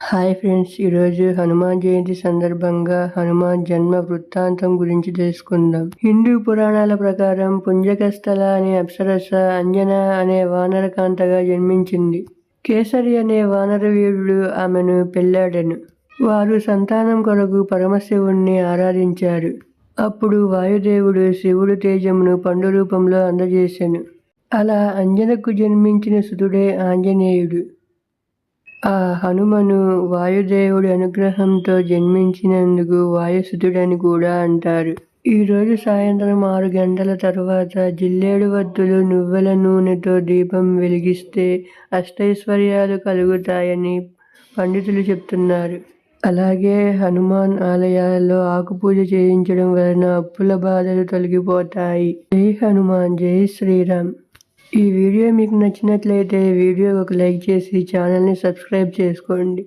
Hi friends ఈరోజు హనుమాన్ జయంతి సందర్భంగా హనుమాన్ జన్మ వృత్తాంతం గురించి తెలుసుకుందాం. హిందూ పురాణాల ప్రకారం పుంజకస్థల అనే అప్సరస అంజన అనే వానరకాంతగా జన్మించింది. కేసరి అనే వానర వీరుడు ఆమెను పెళ్ళాడెను వారు సంతానం కొరకు పరమశివుణ్ణి ఆరాధించారు. అప్పుడు వాయుదేవుడు శివుడు తేజమును పండు రూపంలో అందజేశాను అలా అంజనకు జన్మించిన సుతుడే ఆంజనేయుడు. ఆ హనుమను వాయుదేవుడి అనుగ్రహంతో జన్మించినందుకు వాయుసుతుడని కూడా అంటారు. ఈరోజు సాయంత్రం ఆరు గంటల తర్వాత జిల్లేడు వద్దులు నువ్వుల నూనెతో దీపం వెలిగిస్తే అష్టైశ్వర్యాలు కలుగుతాయని పండితులు చెప్తున్నారు. అలాగే హనుమాన్ ఆలయాల్లో ఆకుపూజ చేయించడం వలన అప్పుల బాధలు తొలగిపోతాయి. జై హనుమాన్ జై శ్రీరామ్. ఈ వీడియో మీకు నచ్చినట్లయితే వీడియో ఒక లైక్ చేసి ఛానల్ని సబ్స్క్రైబ్ చేసుకోండి.